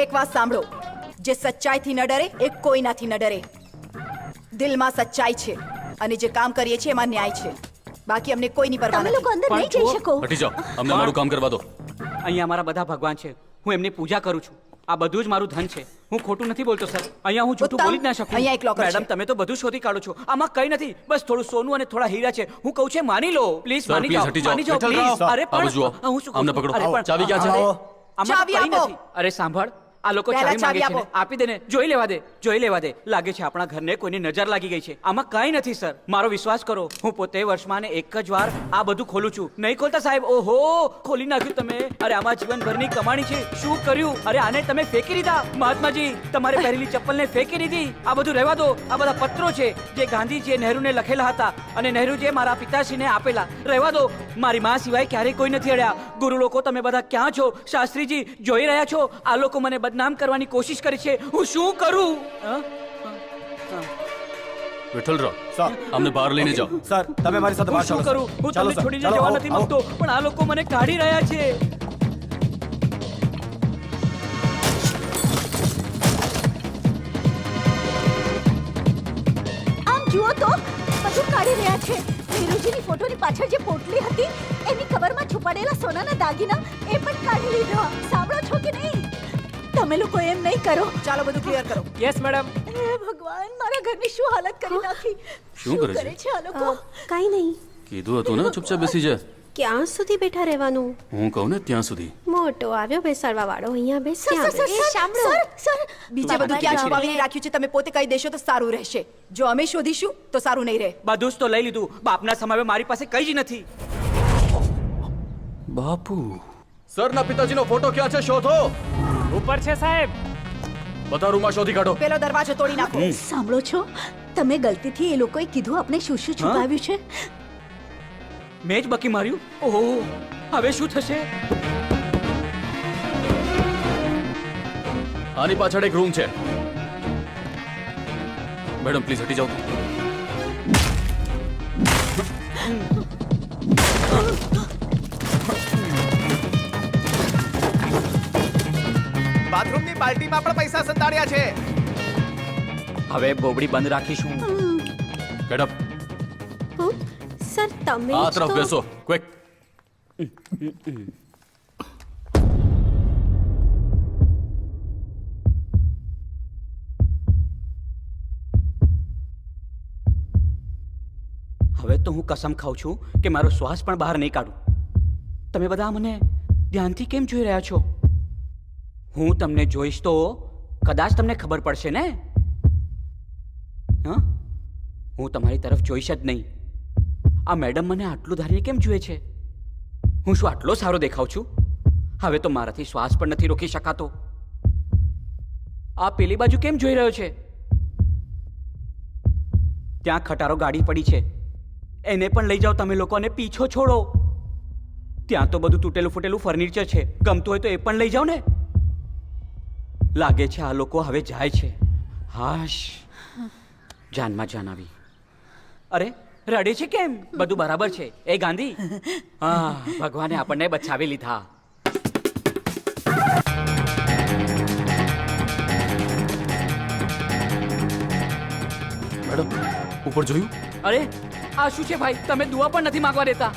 એક વાત સાંભળો. જે સચ્ચાઈથી ન ડરે એ કોઈનાથી ન ડરે. દિલમાં સચ્ચાઈ છે અને જે કામ કરીએ છીએ એમાં ન્યાય છે. બાકી અમને કોઈની પરવા તમે લોકો અંદર નહીં જઈ શકો. હટી જાઓ. અમને મારું કામ કરવા દો. અહીંયા અમારા બધા ભગવાન છે. હું એમની પૂજા કરું છું. આ બધું જ મારું ધન છે. હું ખોટું નથી બોલતો સર. અહીંયા હું જૂઠું બોલી જ ના શકું. અહીંયા એક લોકર મેડમ તમે તો બધું શોધી કાઢો છો. આમાં કઈ નથી. બસ થોડું સોનું અને થોડા હીરા છે. હું કહું છું માની લો. પ્લીઝ માની જાઓ. હટી જાઓ. માની જાઓ. પ્લીઝ અરે. પણ હું શું અમને પકડો. ચાવી ક્યાં છે? આમાં કંઈ. નથી. અરે સાંભળ. આ લોકો ચાવી માંગે છે ને આપી. દે ને જોઈ લેવા દે જોઈ લેવા દે. લાગે છે આપણા ઘરને કોઈની નજર લાગી ગઈ છે. આમાં કાંઈ નથી સર. મારો વિશ્વાસ કરો હું પોતે વર્ષમાં ને એક જ વાર આ બધું ખોલું છું. નહીં ખોલતા સાહેબ? ઓહો! ખોલી નાખ્યું તમે. અરે આમાં જીવનભરની કમાણી છે. શું કર્યું? અરે આને તમે ફેંકી દીધા? મહાત્માજી તમારે પહેરેલી ચપ્પલને ફેંકી દીધી? આ બધું રહેવા દો. આ બધા પત્રો છે જે ગાંધીજીએ નહેરુને લખેલા હતા અને નહેરુજીએ મારા પિતાશ્રીને આપેલા. રહેવા દો. મારી માં સિવાય ક્યારેય કોઈ નથી અડ્યા. ગુરુ લોકો તમે બધા ક્યાં છો? શાસ્ત્રીજી જોઈ રહ્યા છો? આ લોકો મને બદનામ કરવાની કોશિશ કરી છે. હું શું કરું? વિઠ્ઠલરાવ સર અમને બહાર લઈને જાઓ. સર તમે મારી સાથે વાત શું કરું? હું તમને છોડીને જવા નથી માંગતો પણ આ લોકો મને કાઢી રહ્યા છે. આમ જુઓ તો બધું કાઢી રહ્યા છે. નીરુજીની ફોટોની પાછળ જે પોટલી હતી એની કવરમાં છુપાડેલા સોનાના દાગીના એ પણ કાઢી લીધા. તમે લોકો એમ નહીં કરો. ચાલો બધું ક્લિયર કરો. યસ મેડમ હે ભગવાન મારા ઘરની શું હાલત કરી નાખી? શું કરે છે? આ લોકો? કાઈ નહીં. કીધું હતું ને ચૂપચાપ બેસી જા. ક્યાં સુધી બેઠા રહેવાનું? હું કહું ને ત્યાં સુધી. મોટો આવ્યો બેસાડવા વાળો અહીંયા બેસ સર સર બીજે બધું ક્યાં છુપાવીને રાખ્યું છે? તમે પોતે કહી દેશો તો સારું રહેશે. જો અમે શોધીશું તો સારું નહીં રહે. બધું જ તો લઈ લીધું. બાપના સમયે મારી પાસે કઈ જ નથી. બાપુ. સરના પિતાજીનો ફોટો ક્યાં છે? શોધો. ઉપર છે સાહેબ. બધા રૂમમાં શોધી કાઢો. પેલો દરવાજો તોડી નાખો. સાંભળો છો? તમે ગલતીથી એ લોકોએ કીધું આપણે શું શું છુપાવ્યું છે? મેં જ બકી માર્યું? ઓહો હવે શું થશે? આની પાછળ એક રૂમ છે. મેડમ પ્લીઝ હટી જાઓ. બાથરૂમની બાલ્ટીમાં પણ પૈસા સંતાડ્યા છે. હવે બોબડી બંધ રાખીશું. મેડમ. સર તમે આ તરફ બેસો ક્વિક. હવે તો હું કસમ ખાઉં છું કે મારો શ્વાસ પણ બહાર નહીં કાઢું. તમે બધા મને ધ્યાનથી કેમ જોઈ રહ્યા છો? હું તમને જોઈશ તો કદાચ તમને ખબર પડશે ને? હા? હું તમારી તરફ જોઈશ જ નહીં. આ મેડમ મને આટલું ધારીને કેમ જુએ છે? હું શું આટલો સારો દેખાઉં છું? હવે તો મારાથી શ્વાસ પણ નથી રોકી શકાતો. આ પેલી બાજુ કેમ જોઈ રહ્યો છે? ત્યાં ખટારો ગાડી પડી છે. એને પણ લઈ જાઓ તમે લોકોને પીછો છોડો. ત્યાં તો બધું તૂટેલું ફૂટેલું ફર્નિચર છે. ગમતું હોય તો એ પણ લઈ જાઓ ને. લાગે છે આ લોકો હવે જાય છે. હાશ. જાનમાં જાન આવી. અરે રડે છે કેમ? બધું બરાબર છે. એ ગાંધી? હા ભગવાને આપણને બચાવી લીધા. મેડમ ઉપર જોયું? અરે આ શું છે ભાઈ? તમે દુઆ પણ નથી માંગવા દેતા.